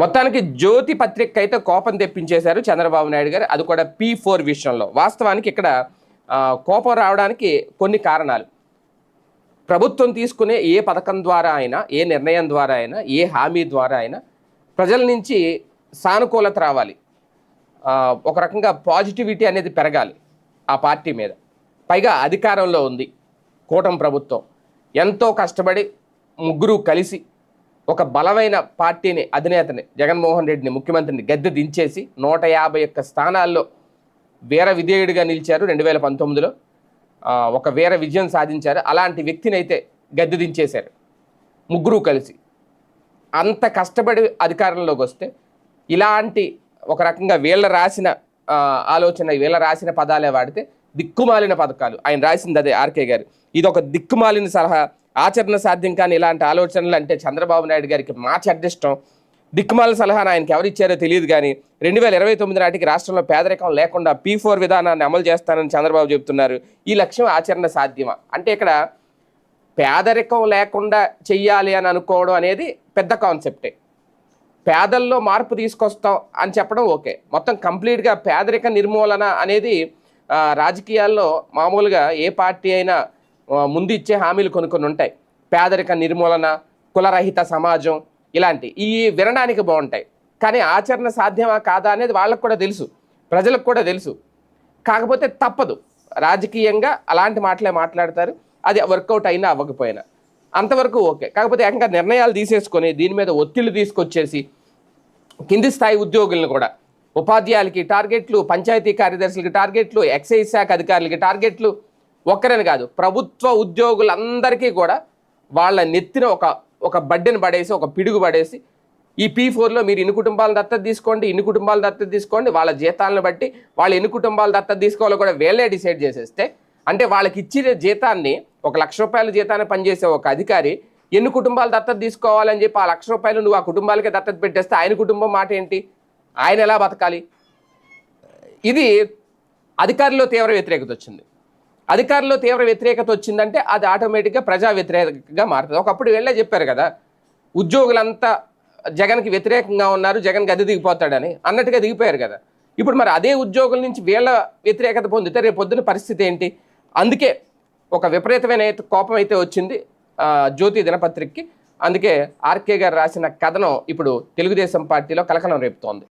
మొత్తానికి జ్యోతి పత్రిక అయితే కోపం తెప్పించేశారు చంద్రబాబు నాయుడు గారు. అది కూడా పీ ఫోర్ విషయంలో. వాస్తవానికి ఇక్కడ కోపం రావడానికి కొన్ని కారణాలు. ప్రభుత్వం తీసుకునే ఏ పథకం ద్వారా అయినా ఏ నిర్ణయం ద్వారా అయినా ఏ హామీ ద్వారా అయినా ప్రజల నుంచి సానుకూలత రావాలి. ఒక రకంగా పాజిటివిటీ అనేది పెరగాలి ఆ పార్టీ మీద. పైగా అధికారంలో ఉంది కూటమి ప్రభుత్వం. ఎంతో కష్టపడి ముగ్గురు కలిసి ఒక బలమైన పార్టీని అధినేతని జగన్మోహన్ రెడ్డిని ముఖ్యమంత్రిని గద్దె దించేసి నూట యాభై ఒక్క స్థానాల్లో వీర విధేయుడిగా నిలిచారు రెండు వేల పంతొమ్మిదిలో ఒక వీర విజయం సాధించారు. అలాంటి వ్యక్తిని అయితే గద్దె దించేశారు. ముగ్గురు కలిసి. అంత కష్టపడి అధికారంలోకి వస్తే ఇలాంటి ఒక రకంగా వీళ్ళ రాసిన ఆలోచన వీళ్ళ రాసిన పదాలే వాడితే దిక్కుమాలిన పథకాలు. ఆయన రాసింది అదే ఆర్కే గారు. ఇది ఒక దిక్కుమాలిన సలహా. ఆచరణ సాధ్యం కానీ ఇలాంటి ఆలోచనలు అంటే చంద్రబాబు నాయుడు గారికి మార్చి అడ్డిష్టం దిక్కుమాలిన సలహాను ఆయనకి ఎవరు ఇచ్చారో తెలియదు కానీ రెండు వేల ఇరవై తొమ్మిది నాటికి రాష్ట్రంలో పేదరికం లేకుండా పీ ఫోర్ విధానాన్ని అమలు చేస్తానని చంద్రబాబు చెబుతున్నారు. ఈ లక్ష్యం ఆచరణ సాధ్యమా? అంటే ఇక్కడ పేదరికం లేకుండా చెయ్యాలి అని అనుకోవడం అనేది పెద్ద కాన్సెప్టే. పేదల్లో మార్పు తీసుకొస్తాం అని చెప్పడం ఓకే. మొత్తం కంప్లీట్గా పేదరిక నిర్మూలన అనేది రాజకీయాల్లో మామూలుగా ఏ పార్టీ అయినా ముందు ఇచ్చే హామీలు కొన్ని కొన్ని ఉంటాయి. పేదరిక నిర్మూలన కులరహిత సమాజం ఇలాంటి. ఈ వినడానికి బాగుంటాయి. కానీ ఆచరణ సాధ్యమా కాదా అనేది వాళ్ళకు కూడా తెలుసు. ప్రజలకు కూడా తెలుసు. కాకపోతే తప్పదు. రాజకీయంగా అలాంటి మాటలే మాట్లాడతారు. అది వర్కౌట్ అయినా అవ్వకపోయినా. అంతవరకు ఓకే. కాకపోతే ఏకంగా నిర్ణయాలు తీసేసుకొని దీని మీద ఒత్తిళ్ళు తీసుకొచ్చేసి కింది స్థాయి ఉద్యోగులను కూడా ఉపాధ్యాయులకి టార్గెట్లు పంచాయతీ కార్యదర్శులకి టార్గెట్లు ఎక్సైజ్ శాఖ అధికారులకి టార్గెట్లు ఒక్కరని కాదు. ప్రభుత్వ ఉద్యోగులందరికీ కూడా వాళ్ళ నెత్తిన ఒక ఒక బడ్డెను పడేసి ఒక పిడుగు పడేసి ఈ పీ ఫోర్లో మీరు ఇన్ని కుటుంబాలను దత్తత తీసుకోండి ఇన్ని కుటుంబాలు దత్తత తీసుకోండి వాళ్ళ జీతాలను బట్టి వాళ్ళు ఎన్ని కుటుంబాలు దత్తత తీసుకోవాలో కూడా వీళ్ళే డిసైడ్ చేసేస్తే అంటే వాళ్ళకి ఇచ్చిన జీతాన్ని ఒక లక్ష రూపాయల జీతాన్ని పనిచేసే ఒక అధికారి ఎన్ని కుటుంబాలు దత్తత తీసుకోవాలని చెప్పి ఆ లక్ష రూపాయలు నువ్వు ఆ కుటుంబాలకే దత్తత పెట్టేస్తే ఆయన కుటుంబం మాట ఏంటి? ఆయన ఎలా బతకాలి? ఇది అధికారుల్లో తీవ్ర వ్యతిరేకత వచ్చింది. అధికారుల్లో తీవ్ర వ్యతిరేకత వచ్చిందంటే అది ఆటోమేటిక్గా ప్రజా వ్యతిరేకంగా మారుతుంది. ఒకప్పుడు వెళ్ళే చెప్పారు కదా ఉద్యోగులంతా జగన్కి వ్యతిరేకంగా ఉన్నారు జగన్కి అది దిగిపోతాడని అన్నట్టుగా దిగిపోయారు కదా. ఇప్పుడు మరి అదే ఉద్యోగుల నుంచి వీళ్ళ వ్యతిరేకత పొందితే రేపు పొద్దున పరిస్థితి ఏంటి? అందుకే ఒక విపరీతమైన అయితే- కోపం అయితే వచ్చింది జ్యోతి దినపత్రికకి. అందుకే ఆర్కే గారు రాసిన కథనం ఇప్పుడు తెలుగుదేశం పార్టీలో కలకలం రేపుతోంది.